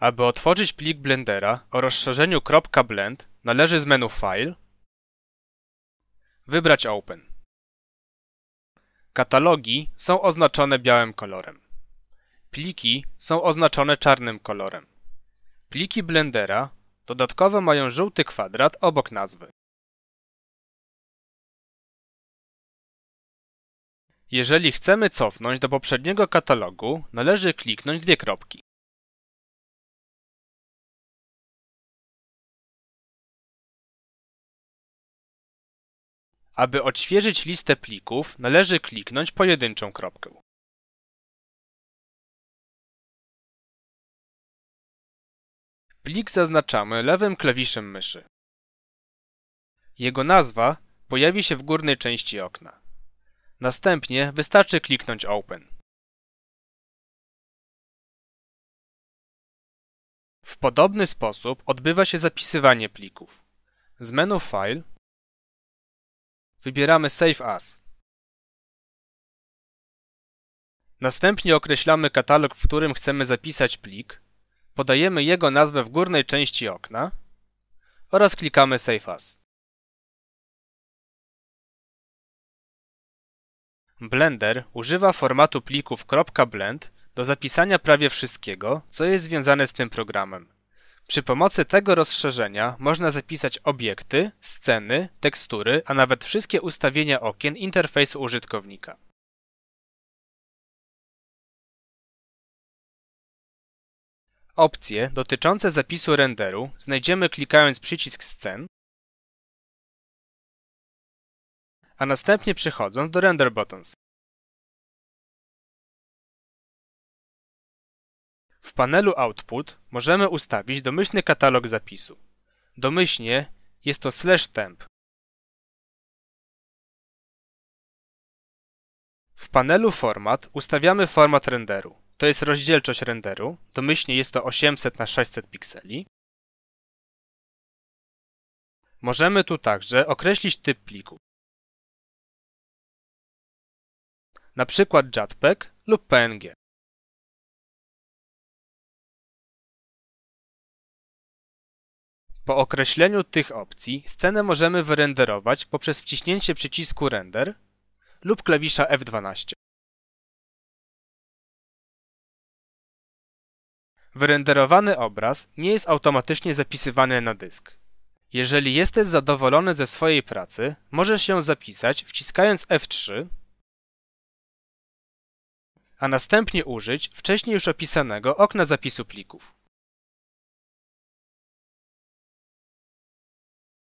Aby otworzyć plik Blendera o rozszerzeniu .blend należy z menu File wybrać Open. Katalogi są oznaczone białym kolorem. Pliki są oznaczone czarnym kolorem. Pliki Blendera dodatkowo mają żółty kwadrat obok nazwy. Jeżeli chcemy cofnąć do poprzedniego katalogu, należy kliknąć dwie kropki. Aby odświeżyć listę plików, należy kliknąć pojedynczą kropkę. Plik zaznaczamy lewym klawiszem myszy. Jego nazwa pojawi się w górnej części okna. Następnie wystarczy kliknąć Open. W podobny sposób odbywa się zapisywanie plików. Z menu File wybieramy Save As. Następnie określamy katalog, w którym chcemy zapisać plik, podajemy jego nazwę w górnej części okna oraz klikamy Save As. Blender używa formatu plików .blend do zapisania prawie wszystkiego, co jest związane z tym programem. Przy pomocy tego rozszerzenia można zapisać obiekty, sceny, tekstury, a nawet wszystkie ustawienia okien interfejsu użytkownika. Opcje dotyczące zapisu renderu znajdziemy klikając przycisk Scen, a następnie przechodząc do Render Buttons. W panelu Output możemy ustawić domyślny katalog zapisu. Domyślnie jest to slash temp. W panelu Format ustawiamy format renderu. To jest rozdzielczość renderu. Domyślnie jest to 800 na 600 pikseli. Możemy tu także określić typ pliku. Na przykład JPEG lub PNG. Po określeniu tych opcji scenę możemy wyrenderować poprzez wciśnięcie przycisku Render lub klawisza F12. Wyrenderowany obraz nie jest automatycznie zapisywany na dysk. Jeżeli jesteś zadowolony ze swojej pracy, możesz ją zapisać wciskając F3, a następnie użyć wcześniej już opisanego okna zapisu plików.